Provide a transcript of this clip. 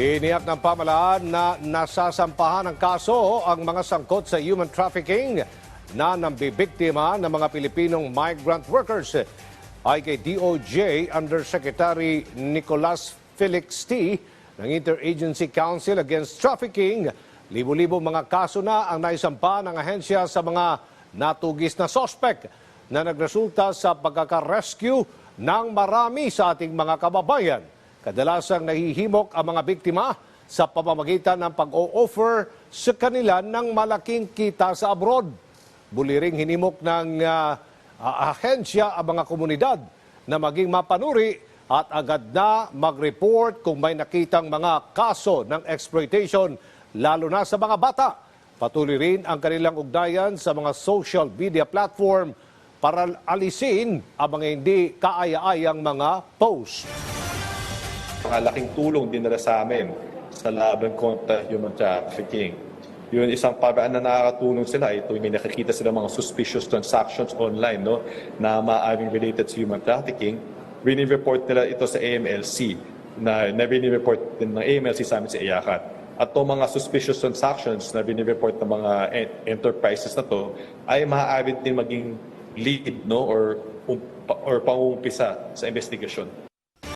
Tiniyak ng pamalaan na nasasampahan ng kaso ang mga sangkot sa human trafficking na nambibiktima ng mga Pilipinong migrant workers. Ay kay DOJ Undersecretary Nicolas Felix T. ng Interagency Council Against Trafficking, libo-libo mga kaso na ang naisampa ng ahensya sa mga natugis na sospek na nagresulta sa pagkakarescue ng marami sa ating mga kababayan. Kadalasang nahihimok ang mga biktima sa pamamagitan ng pag-o-offer sa kanila ng malaking kita sa abroad. Buliring hinimok ng ah, ahensya ang mga komunidad na maging mapanuri at agad na mag-report kung may nakitang mga kaso ng exploitation, lalo na sa mga bata. Patuloy rin ang kanilang ugnayan sa mga social media platform para alisin ang mga hindi kaaya-ayang mga post. Malaking tulong din nila sa amin sa laban kontra human trafficking. Yun, isang paraan na nakakatulong sila, ito may nakikita sila mga suspicious transactions online no, na maaaring related sa human trafficking. Report nila ito sa AMLC na, na report din ng AMLC sa amin sa IACAT. At itong mga suspicious transactions na report ng mga en- enterprises na to ay maaari din maging lead no, or, or pangumpisa sa investigasyon.